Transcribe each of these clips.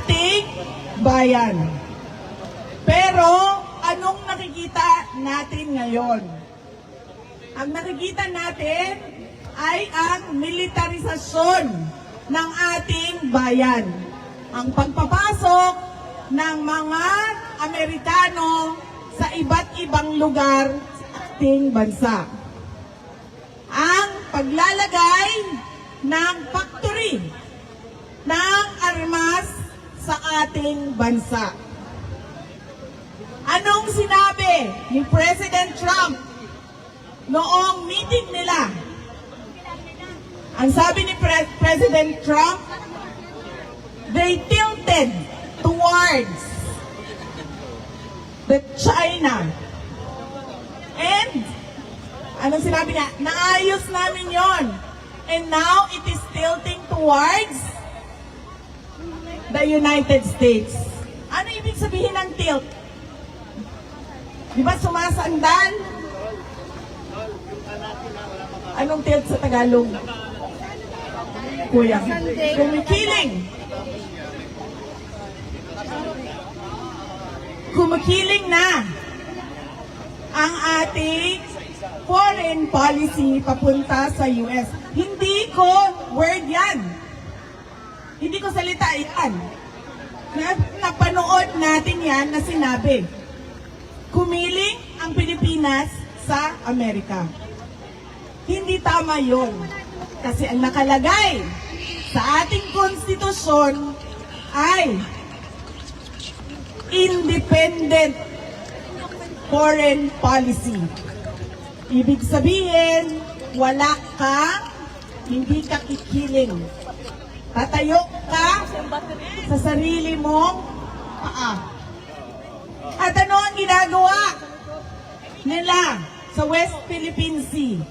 ating bayan. Pero anong nakikita natin ngayon? Ang nakikita natin ay ang militarisasyon ng ating bayan. Ang pagpapasok ng mga Amerikano sa iba't ibang lugar sa ating bansa. Ang paglalagay ng factory ng armas sa ating bansa. Anong sinabi ni President Trump noong meeting nila? Ang sabi ni Pre- President Trump, they tilted towards the China. And, anong sinabi niya? Naayos namin yon. And now, it is tilting towards the United States. Ano ibig sabihin ng tilt? Di ba sumasandal? Anong tilt sa Tagalog? Kuya. Kumikiling. Kumikiling na ang ating foreign policy papunta sa US. Hindi ko word yan. Hindi ko salita yan. Na, napanood natin yan na sinabi. Kumiling ang Pilipinas sa Amerika. Hindi tama yon. Kasi ang nakalagay sa ating konstitusyon ay independent foreign policy. Ibig sabihin, wala ka, hindi ka kikiling. Tatayo ka sa sarili mong paa. At ano ang ginagawa nila sa West Philippine Sea?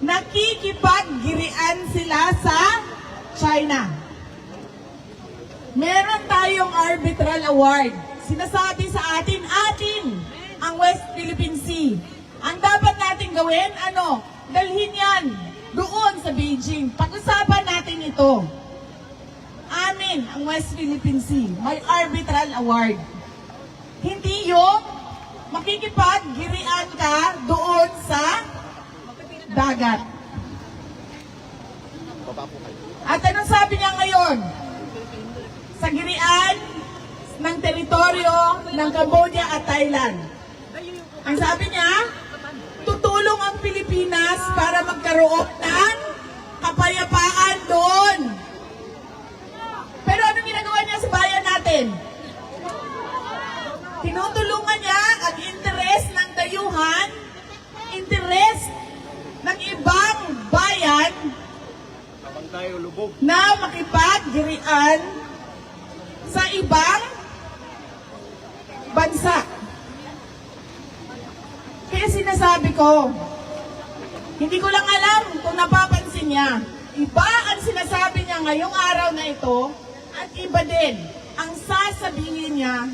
Nakikipaggirian sila sa China. Meron tayong arbitral award. Sinasabi sa atin, atin ang West Philippine Sea. Ang dapat natin gawin, ano? Dalhin yan doon sa Beijing. Pag-usapan natin ito. Amin ang West Philippine Sea. May arbitral award. Hindi yung makikipaggirian ka doon sa dagat. At anong sabi niya ngayon? Sa girian ng teritoryo ng Cambodia at Thailand. Ang sabi niya, tutulong ang Pilipinas para magkaroon ng kapayapaan doon. Pero anong ginagawa niya sa bayan natin? Tinutulungan niya ang interes ng dayuhan, interes ng ibang bayan Habang tayo lubog. na makipaggirian sa ibang bansa. Kaya sinasabi ko, hindi ko lang alam kung napapansin niya. Iba ang sinasabi niya ngayong araw na ito at iba din ang sasabihin niya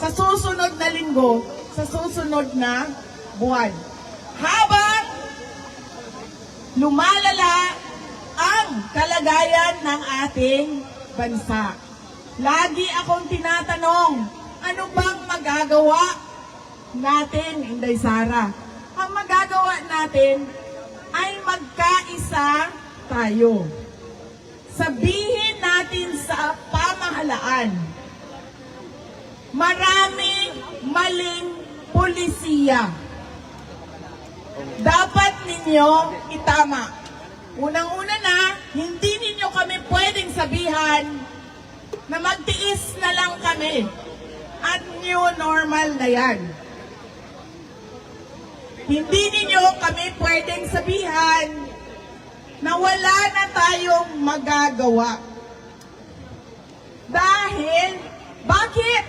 sa susunod na linggo, sa susunod na buwan. Habang lumalala kalagayan ng ating bansa. Lagi akong tinatanong, ano bang magagawa natin, Inday Sara? Ang magagawa natin ay magkaisa tayo. Sabihin natin sa pamahalaan, maraming maling polisiya. Dapat ninyo itama. Unang-una na, hindi ninyo kami pwedeng sabihan na magtiis na lang kami. At new normal na yan. Hindi ninyo kami pwedeng sabihan na wala na tayong magagawa. Dahil, bakit?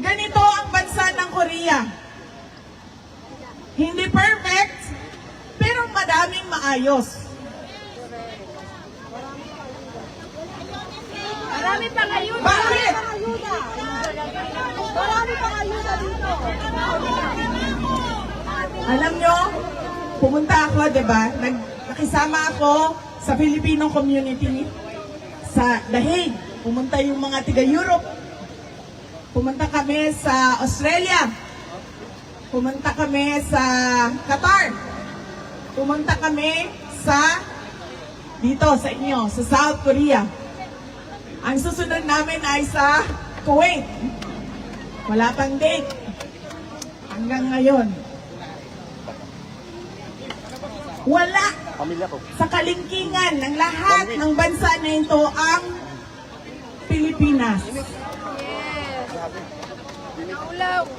Ganito ang bansa ng Korea. Hindi perfect, madaming maayos. Marami pang ayuda. Bakit? Marami pang ayuda dito. Alam nyo, pumunta ako, di ba? Nag, nakisama ako sa Filipino community sa The Hague. pumunta yung mga tiga-Europe, pumunta kami sa Australia, pumunta kami sa Qatar, pumunta kami sa dito sa inyo, sa South Korea. Ang susunod namin ay sa Kuwait. Wala pang date. Hanggang ngayon. Wala sa kalingkingan ng lahat ng bansa na ito ang Pilipinas.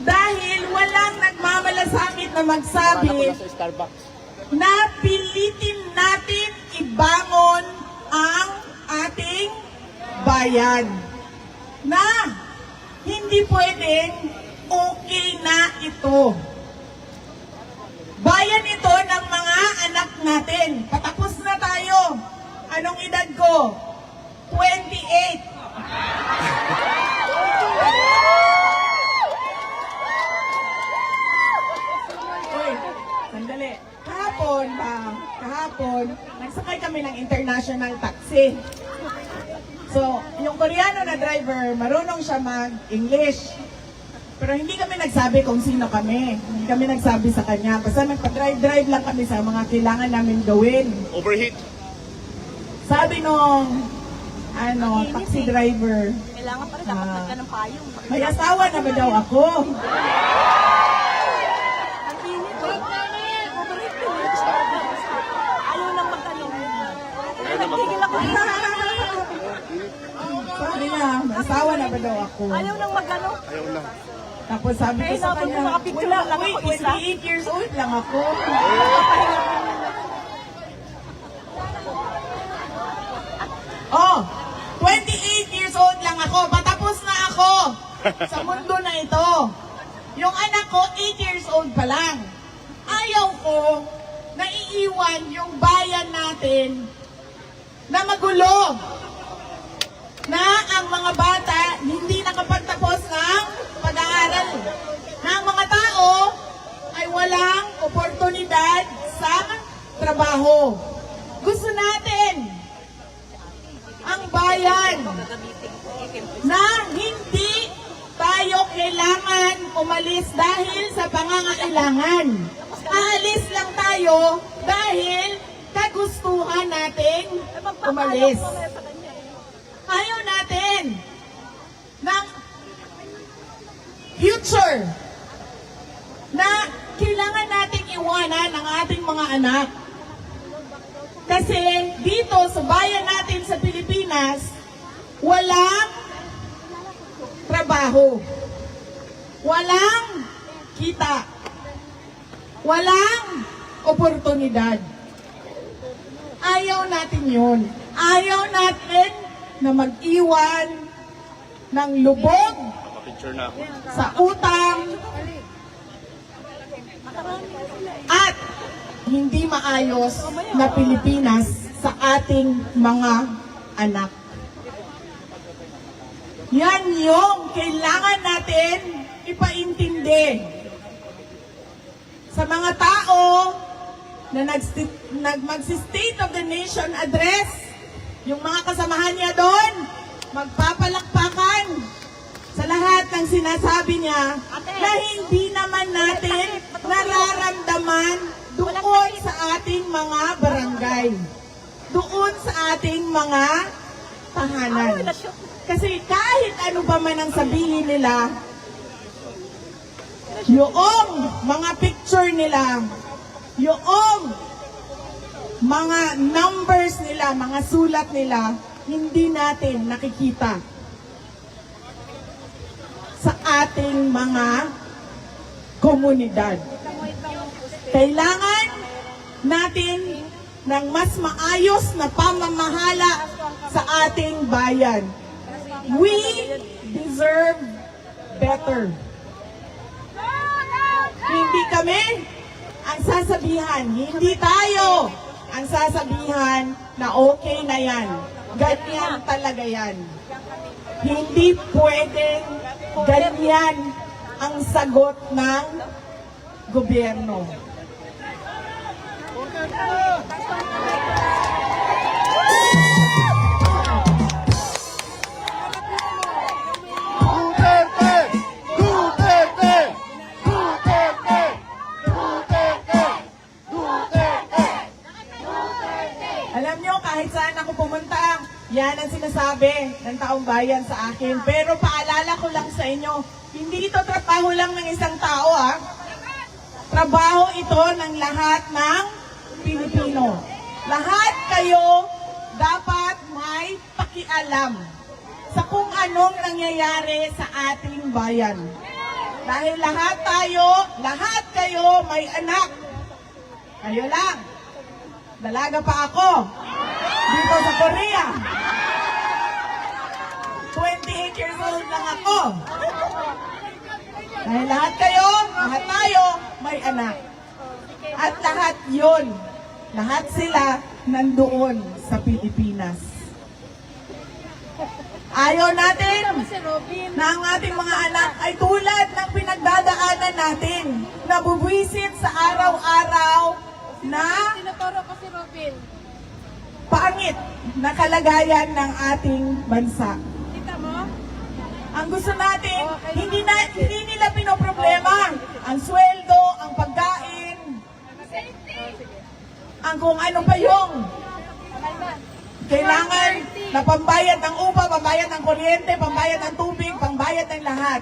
Dahil walang nagmamalasakit na magsabi. Na pilitin natin ibangon ang ating bayan. Na hindi pwedeng okay na ito. Bayan ito ng mga anak natin. Patapos na tayo. Anong edad ko? 28. Kahapon, nagsakay kami ng international taxi. So, yung Koreano na driver, marunong siya mag-English. Pero hindi kami nagsabi kung sino kami. Hindi kami nagsabi sa kanya. Basta nagpa-drive-drive lang kami sa mga kailangan namin gawin. Overheat. Sabi nung, ano, taxi driver, Kailangan pa rin dapat dapat ka ng payong. may asawa na ba daw ako? Ang init. Overheat yun. Ayaw nang magtanong. Nagtigil ako. Sabi niya, na ba daw ako? Ayaw nang magano. Ayaw lang. Tapos sabi ko Eh, sa kanya, wala, lang wait, ako isa." 28 years old lang ako. Oh, 28 years old lang ako. Patapos na ako sa mundo na ito. Yung anak ko, 8 years old pa lang. Ayaw ko na iiwan yung bayan natin na magulo na ang mga bata hindi nakapagtapos ng pag-aaral. Na ang mga tao ay walang oportunidad sa trabaho. Gusto natin ang bayan na hindi tayo kailangan umalis dahil sa pangangailangan. Aalis lang tayo dahil kagustuhan nating umalis. Ayaw natin ng future na kailangan nating iwanan ang ating mga anak. Kasi dito sa bayan natin sa Pilipinas, walang trabaho. Walang kita. Walang oportunidad. Ayaw natin yun. Ayaw natin na mag-iwan ng lubog Picture na ako. sa utang at hindi maayos na Pilipinas sa ating mga anak. Yan yung kailangan natin ipaintindi sa mga tao na nag- nag- magsi-State of the Nation address, yung mga kasamahan niya doon, magpapalakpakan sa lahat ng sinasabi niya na hindi naman natin nararamdaman doon sa ating mga barangay, doon sa ating mga tahanan. Kasi kahit ano ba man ang sabihin nila, yung mga picture nila, yung mga numbers nila, mga sulat nila, hindi natin nakikita sa ating mga komunidad. Kailangan natin ng mas maayos na pamamahala sa ating bayan. We deserve better. Hindi kami ang sasabihan, hindi tayo ang sasabihan na okay na yan. Ganyan talaga yan. Hindi pwedeng ganyan ang sagot ng gobyerno. Sinasabi ng taong bayan sa akin. Pero paalala ko lang sa inyo, hindi ito trabaho lang ng isang tao ah. Trabaho ito ng lahat ng Pilipino. Lahat kayo dapat may pakialam sa kung anong nangyayari sa ating bayan. Dahil lahat tayo, lahat kayo may anak. Kayo lang. Dalaga pa ako. Dito sa Korea. 28 years old lang ako. Dahil lahat kayo, lahat tayo, may anak. At lahat yun, lahat sila nandoon sa Pilipinas. Ayaw natin na ang ating mga anak ay tulad ng pinagdadaanan natin, nabubwisit sa araw-araw na pangit na kalagayan ng ating bansa. Ang gusto natin, hindi na hindi nila pinoproblema ang sweldo, ang pagkain, ang kung ano pa yung kailangan na pambayad ng upa, pambayad ng kuryente, pambayad ng tubig, pambayad ng lahat.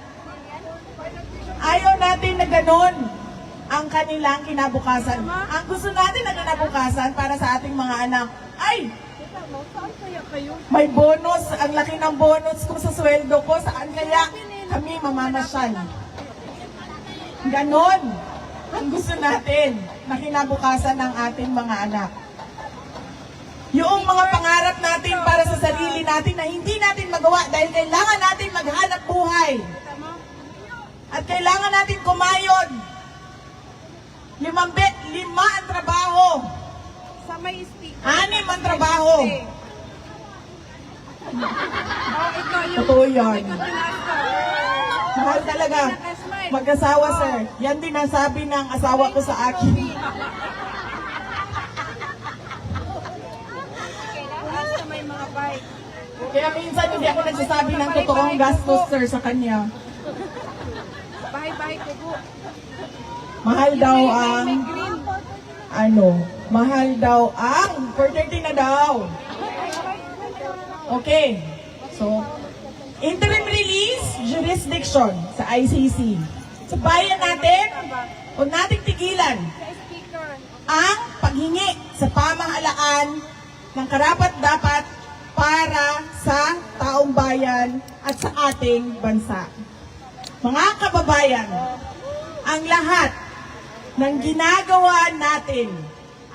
Ayaw natin na ganun ang kanilang kinabukasan. Ang gusto natin na kinabukasan para sa ating mga anak, ay, may bonus, ang laki ng bonus ko sa sweldo ko, saan kaya kami mamamasyal? Ganon ang gusto natin na kinabukasan ng ating mga anak. Yung mga pangarap natin para sa sarili natin na hindi natin magawa dahil kailangan natin maghanap buhay. At kailangan natin kumayod. Limang bet, lima ang trabaho. Sa may. Anim ang trabaho. Oh, ikaw yung... Totoo yan. Ikaw tinasta. Mahal talaga. Mag-asawa, sir. Yan din ang sabi ng asawa ko sa akin. Kaya minsan hindi ako nagsasabi ng totoong gastos, sir, sa kanya. Bahay-bahay ko po. Mahal daw ang, ano, mahal daw ang, 430 na daw. Okay. So, interim release, jurisdiction sa ICC. Sa bayan natin, huwag nating tigilan ang paghingi sa pamahalaan ng karapat-dapat para sa taong bayan at sa ating bansa. Mga kababayan, ang lahat ng ginagawa natin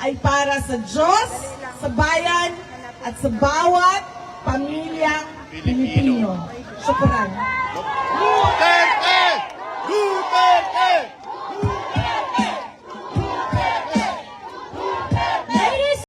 ay para sa Diyos, sa bayan, at sa bawat pamilyang Pilipino. Sobrang. Duterte! Duterte!